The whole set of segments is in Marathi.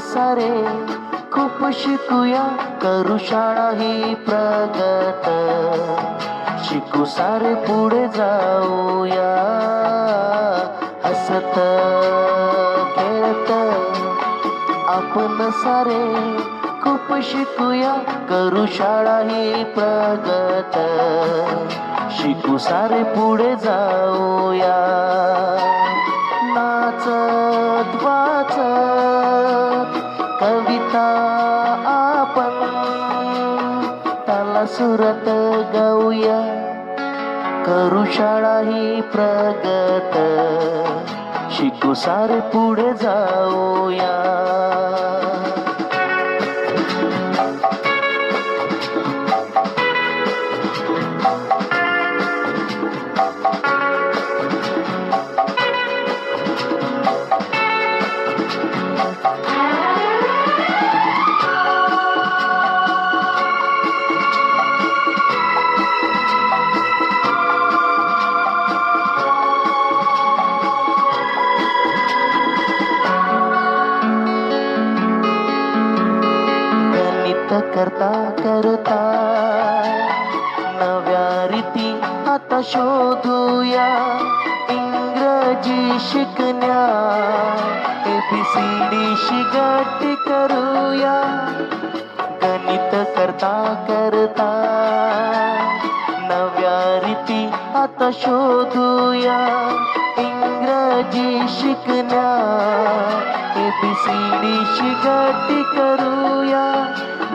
सारे खूप शिकूया. करू शाळा ही प्रगत. शिकू सारे पुढे जाऊया. हसत खेळत. आपण सारे खूप शिकूया. करू शाळा ही प्रगत. शिकू सारे पुढे जाऊया. सुरत गाऊया करू शाळा ही प्रगत. शिकू सारे पुढे जाऊया. गणित करता करता नव्या रीती आता शोधूया. इंग्रजी शिकण्या एबीसीडी शिगाटी करूया. गणित करता करता नव्या रीती आता शोधूया. इंग्रजी शिकण्या एबीसीडी शिगाटी करूया.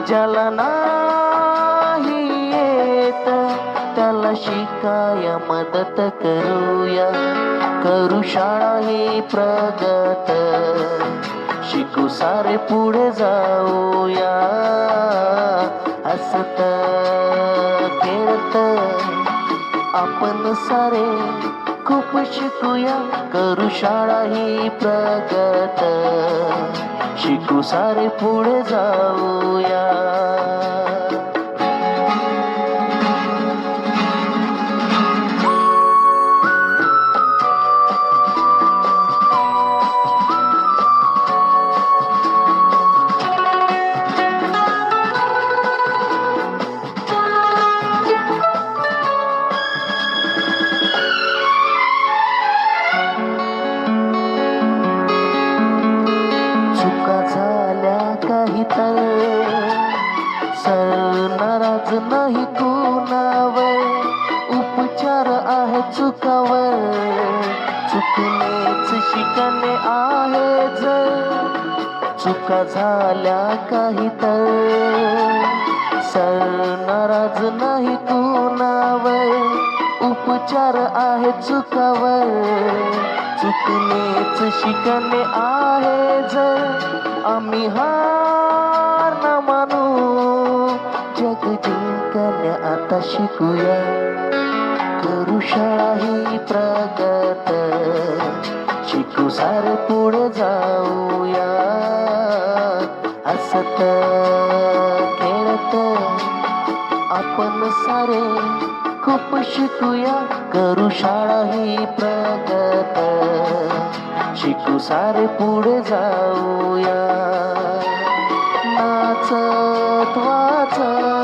ज्याला नाही येत. त्याला शिकाय मदत करूया. करू शाळा ही प्रगत. शिकू सारे पुढे जाऊया. हसत खेळत आपण सारे खूप शिकूया. करू शाळा ही प्रगत. शिकू सारे पुढे जाऊया. नाराज नाही कुणावर उपचार आहे चुकावर. चुकणेच शिकणे आहे जर चुका झाल्या काही तर. सर नाराज नाही कुणावर उपचार आहे चुकावर. चुकणेच शिकणे आहे जर आम्ही हा जिंकणे आता शिकूया. करू शाळा ही प्रगत. शिकू सारे पुढे जाऊया. हसत खेळत आपण सारे. खूप शिकूया. करू शाळा ही प्रगत. शिकू सारे पुढे जाऊया. नाचत वाचत.